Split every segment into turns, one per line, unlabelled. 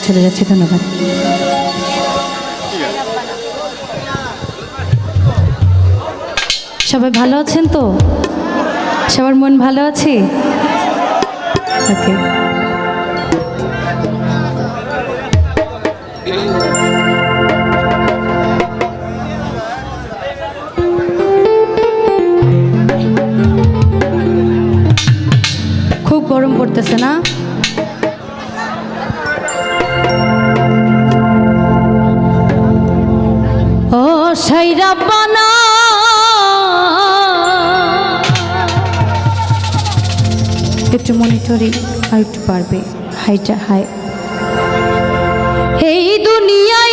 চলে যাচ্ছি ধন্যবাদ। সবাই ভালো আছেন তো? সবার মন ভালো আছে? ওকে। একটু মনিটরি আর একটু পারবে হাইটা হাই। এই দুনিয়ায়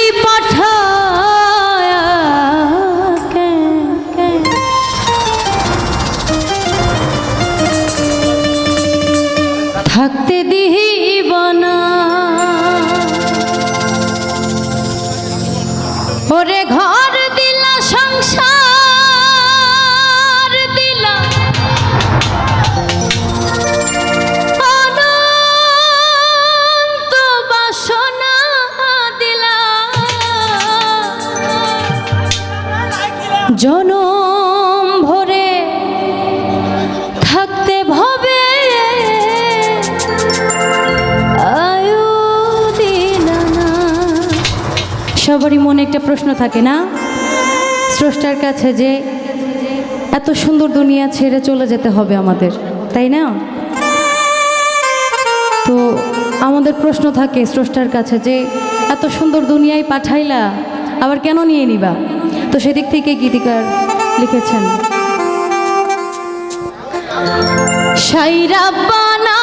জনম ভরে থাকতে ভবে সবারই মনে একটা প্রশ্ন থাকে না? স্রষ্টার কাছে যে এত সুন্দর দুনিয়া ছেড়ে চলে যেতে হবে আমাদের, তাই না? তো আমাদের প্রশ্ন থাকে স্রষ্টার কাছে যে, এত সুন্দর দুনিয়ায় পাঠাইলা, আবার কেন নিয়ে নিবা? তো সেদিক থেকে গীতিকার লিখেছেন। সাইরা বানা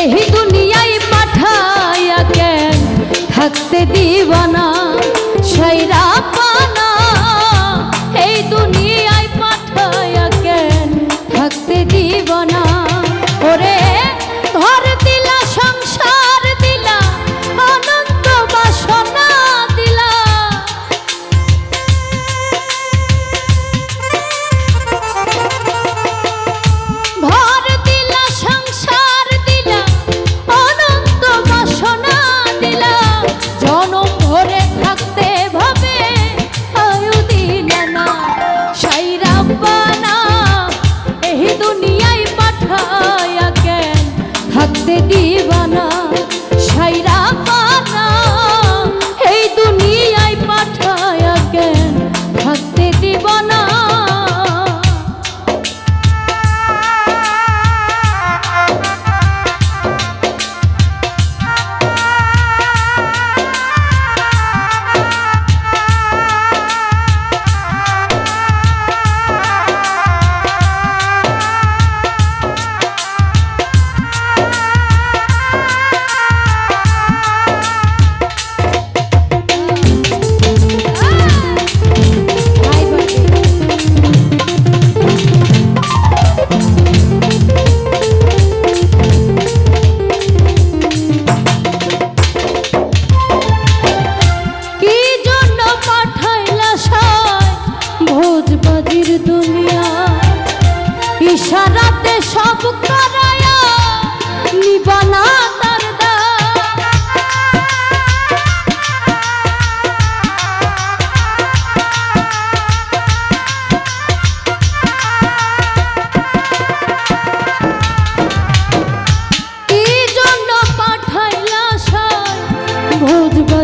এই দুনিয়ায়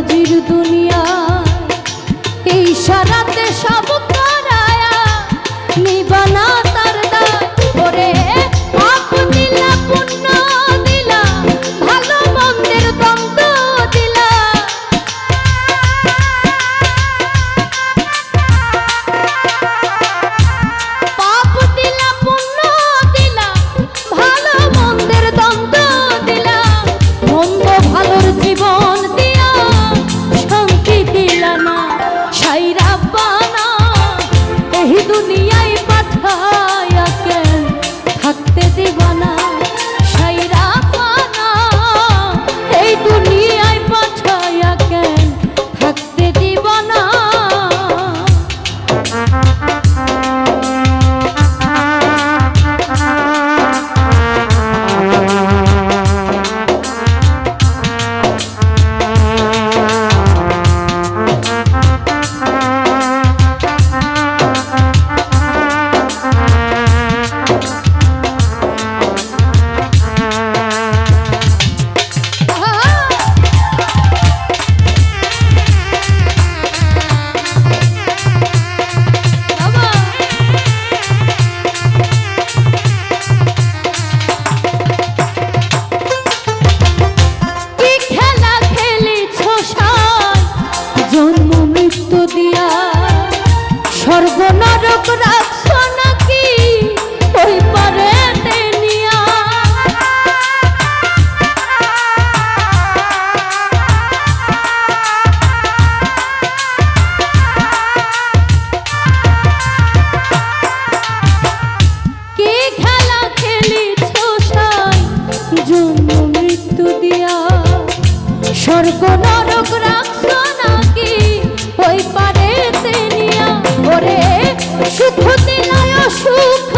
ভোজবাজির দুনিয়া এই সারাতে দুনিয়া মৃত্যু দিয়া। স্বর্গ নরক রাখছ নাকি ওই পারে তেনিয়া ওরে সুখ দিলায় সুখ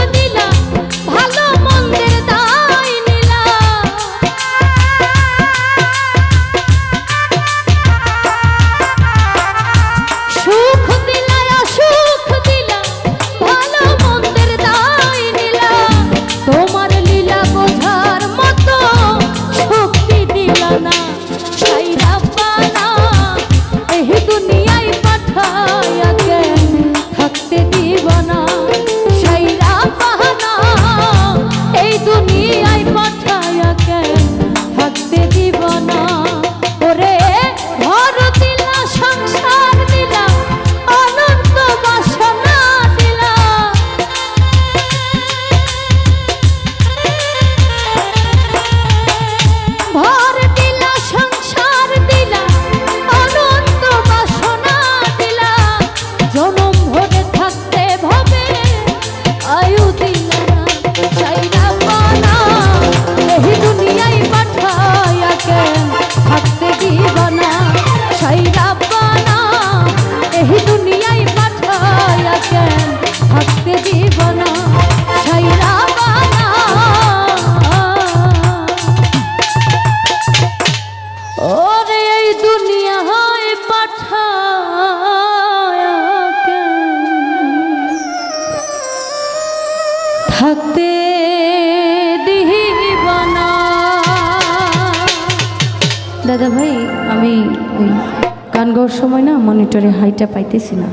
ওই গান গাওয়ার সময় না মনিটরে হাইটা পাইতেছি না।